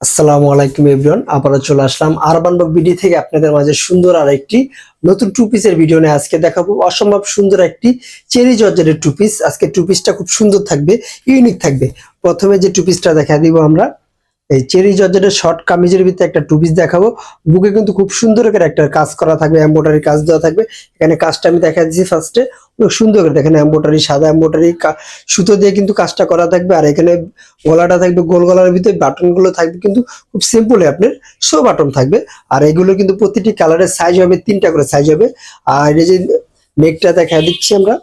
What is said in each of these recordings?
আসসালামু আলাইকুম এভরিওয়ান, আবারও চলে আসলাম আরবান বক বিডি থেকে আপনাদের মাঝে সুন্দর আর একটি নতুন টু পিসের ভিডিও নিয়ে আজকে দেখাবো। অসম্ভব সুন্দর একটি চেরি জর্জারের টু পিস আজকে টু পিসটা খুব সুন্দর থাকবে ইউনিক থাকবে। প্রথমে যে টু পিসটা দেখা দিব আমরা এই চেরি জর্জের শর্ট কামিজের ভিতরে একটা টু পিস দেখাবো। বুকে কিন্তু খুব সুন্দর করে একটা কাজ করা থাকবে এম্বোটারি কাজ দেওয়া থাকবে। এখানে কাজটা আমি দেখা দিচ্ছি ফার্স্টে সুন্দর করে দেখেন এম্বোটারি সাদা এম্বোটারি সুতো দিয়ে কিন্তু কাজটা করা থাকবে। আর এখানে গলাটা থাকবে, গোল গলার ভিতরে বাটনগুলো থাকবে কিন্তু খুব সিম্পলি আপনার শো বাটন থাকবে। আর এগুলো কিন্তু প্রতিটি কালারের সাইজ হবে, তিনটা করে সাইজ হবে। আর এই যে নেকটা দেখা দিচ্ছি আমরা।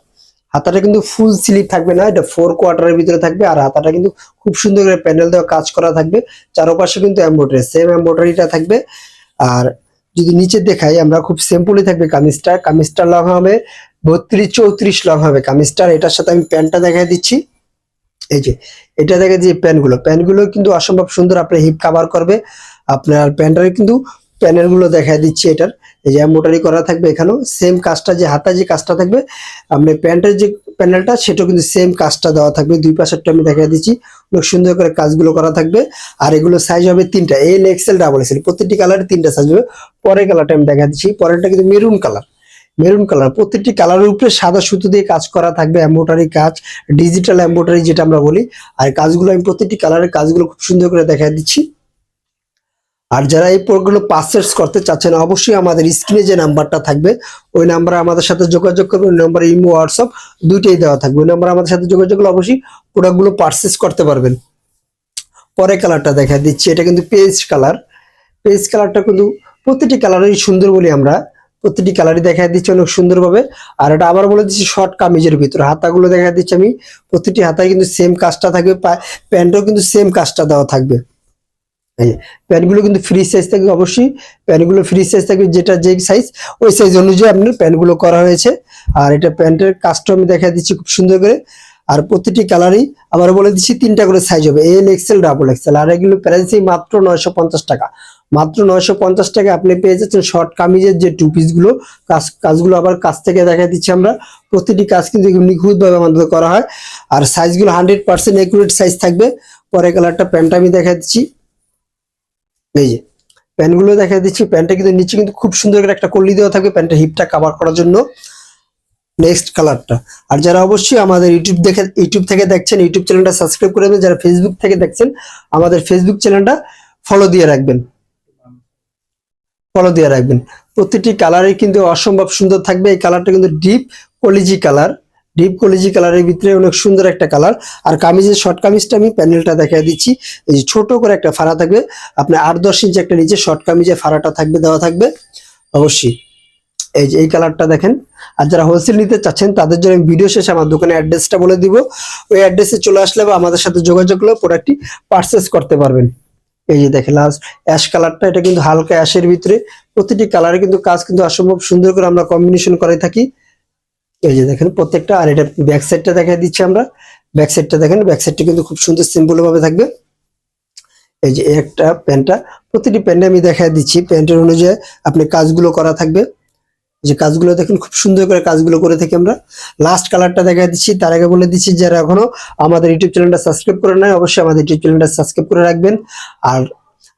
হাতাটা কিন্তু ফুল স্লিভ থাকবে না, এটা ফোর কোয়ার্টারের ভিতরে থাকবে আর হাতাটা কিন্তু খুব সুন্দর করে প্যানেল দেওয়া কাজ করা থাকবে। চারপাশে কিন্তু এম্বোটারি সেম এম্বোটারিটা থাকবে। আর যদি নিচে দেখাই, আমরা খুব সিম্পলি থাকবে কামিজটা। কামিজটা লং হবে, বত্রিশ চৌত্রিশ লং হবে কামিজটার এটার সাথে আমি প্যান্টটা দেখাই দিচ্ছি। এই যে, এটা দেখে যে প্যান্টগুলো। প্যান্টগুলো কিন্তু অসম্ভব সুন্দর আপনার হিপ কাভার করবে। আপনার প্যান্টের কিন্তু প্যানেলগুলো দেখা দিচ্ছি এটার। এই যে এম্বোটারি করা থাকবে এখানেও। সেম কাজটা যে হাতা যে কাজটা থাকবে আপনি প্যান্টের যে প্যানেলটা, সেটাও কিন্তু সেম কাজটা দেওয়া থাকবে। দুই পাশেরটা আমি দেখা দিচ্ছি। অনেক সুন্দর করে কাজগুলো করা থাকবে। আর এগুলো সাইজ হবে তিনটা। এল এক্সেল ডাবল এক্সেল প্রত্যেকটি কালারে তিনটা সাইজ হবে। পরের কালারটা আমি দেখা দিচ্ছি। পরেরটা কিন্তু মেরুন কালার মেরুন কালার প্রত্যেকটি কালারের উপরে সাদা সুতো দিয়ে কাজ করা থাকবে। এম্বোটারি কাজ ডিজিটাল এম্বোটারি যেটা আমরা বলি। আর কাজগুলো আমি প্রত্যেকটি কালারের কাজগুলো খুব সুন্দর করে দেখা দিচ্ছি। আর যারা এই প্রোডাক্টগুলো পারচেস করতে চাচ্ছেন, অবশ্যই আমাদের স্ক্রিনে যে নাম্বারটা থাকবে, ওই নাম্বারে আমাদের সাথে যোগাযোগ করবেন ওই নাম্বারে ইমো, হোয়াটসঅ্যাপ দুইটাই দেওয়া থাকবে। ওই নাম্বারে আমাদের সাথে যোগাযোগ করলে অবশ্যই প্রোডাক্টগুলো পারচেস করতে পারবেন। পরে কালারটা দেখা দিচ্ছি, এটা কিন্তু পেজ কালার পেজ কালারটা কিন্তু প্রতিটি কালারই সুন্দর বলি আমরা। প্রতিটি কালারই দেখা দিচ্ছি অনেক সুন্দরভাবে। আর এটা আবার বলে দিচ্ছি শর্ট কামিজের ভিতরে। হাতাগুলো দেখা দিচ্ছি আমি। প্রতিটি হাতায় কিন্তু সেম কাজটা থাকবে প্যান্টও কিন্তু সেম কাজটা দেওয়া থাকবে। প্যান্টগুলো কিন্তু ফ্রি সাইজ থাকবে অবশ্যই। প্যান্টগুলো ফ্রি সাইজ থাকবে যেটা যে সাইজ ওই সাইজ অনুযায়ী আপনার প্যান্টগুলো করা হয়েছে। আর এটা প্যান্টের কাজটা আমি দেখা দিচ্ছি খুব সুন্দর করে। আর প্রতিটি কালারই আবার বলে দিচ্ছি তিনটা করে সাইজ হবে। এল এক্সেল ডাবল এক্সেল আর এগুলো প্রাইসই মাত্র নয়শো পঞ্চাশ টাকা। মাত্র নয়শো পঞ্চাশ টাকা আপনি পেয়ে যাচ্ছেন শর্ট কামিজের যে টু পিসগুলো কাজ, কাজগুলো আবার কাছ থেকে দেখা দিচ্ছি আমরা। প্রতিটি কাজ কিন্তু নিখুঁতভাবে আমাদের করা হয়। আর সাইজগুলো হান্ড্রেড পার্সেন্ট একুরেট সাইজ থাকবে। পরে কালারটা প্যান্টটা আমি দেখা দিচ্ছি। এই যে প্যান্টগুলো দেখা দিচ্ছি। প্যান্টটা কিন্তু নিচে কিন্তু খুব সুন্দর করে একটা কল্লি দেওয়া থাকবে প্যান্টের হিপটা কভার করার জন্য। নেক্সট কালারটা আর যারা অবশ্যই আমাদের ইউটিউব দেখে ইউটিউব থেকে দেখছেন ইউটিউব চ্যানেলটা সাবস্ক্রাইব করে দেবেন যারা ফেসবুক থেকে দেখছেন, আমাদের ফেসবুক চ্যানেলটা ফলো দিয়ে রাখবেন। ফলো দিয়ে রাখবেন। প্রতিটি কালারই কিন্তু অসম্ভব সুন্দর থাকবে। এই কালারটা কিন্তু ডিপ কলিজি কালার ডিপ কলিজি কালারের ভিতরে অনেক সুন্দর একটা কালার আর কামিজের শর্ট কামিজটা আমি প্যানেলটা দেখা দিচ্ছি। এই যে ছোট করে একটা ফাড়া থাকবে। আপনার আট দশ ইঞ্চি একটা নিচে শর্ট কামিজের ফাড়াটা থাকবে, দেওয়া থাকবে। অবশ্যই। এই যে এই কালারটা দেখেন। আর যারা হোলসেল নিতে চাচ্ছেন, তাদের জন্য ভিডিও শেষে আমার দোকানের অ্যাড্রেসটা বলে দিব। ওই অ্যাড্রেসে চলে আসলে বা আমাদের সাথে যোগাযোগ করলে প্রোডাক্টটি পারচেস করতে পারবেন। এই যে দেখেন লাস্ট অ্যাশ কালারটা এটা কিন্তু হালকা অ্যাশের ভিতরে। প্রতিটি কালারে কিন্তু কাজ কিন্তু অসম্ভব সুন্দর করে আমরা কম্বিনেশন করে থাকি। এই যে দেখেন, প্রত্যেকটা, আর এটা ব্যাক সাইডটা দেখা দিচ্ছি আমরা। ব্যাক সাইডটা দেখেন ব্যাক সাইডটা কিন্তু খুব সুন্দর সিম্পল ভাবে থাকবে। এই যে একটা প্যান্টটা প্রতিটি প্যান্টে আমি দেখা দিচ্ছি। প্যান্টের অনুযায়ী আপনি কাজগুলো করা থাকবে। যে কাজগুলো দেখেন, খুব সুন্দর করে কাজগুলো করে থাকি আমরা। লাস্ট কালারটা দেখা দিচ্ছি, তার আগে বলে দিচ্ছি, যারা এখনও আমাদের ইউটিউব চ্যানেলটা সাবস্ক্রাইব করে নেয় অবশ্যই আমাদের ইউটিউব চ্যানেলটা সাবস্ক্রাইব করে রাখবেন। আর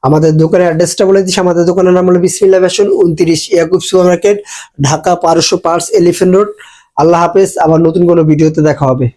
আমাদের দোকানের অ্যাড্রেসটা বলে দিচ্ছি, আমাদের দোকানের নাম হলো বিসমিল্লা ফ্যাশন উনত্রিশ ইয়াকুব সুপার মার্কেট ঢাকা পারস্য পার্স এলিফেন্ট রোড আল্লাহ হাফেজ আবার নতুন কোনো ভিডিওতে দেখা হবে।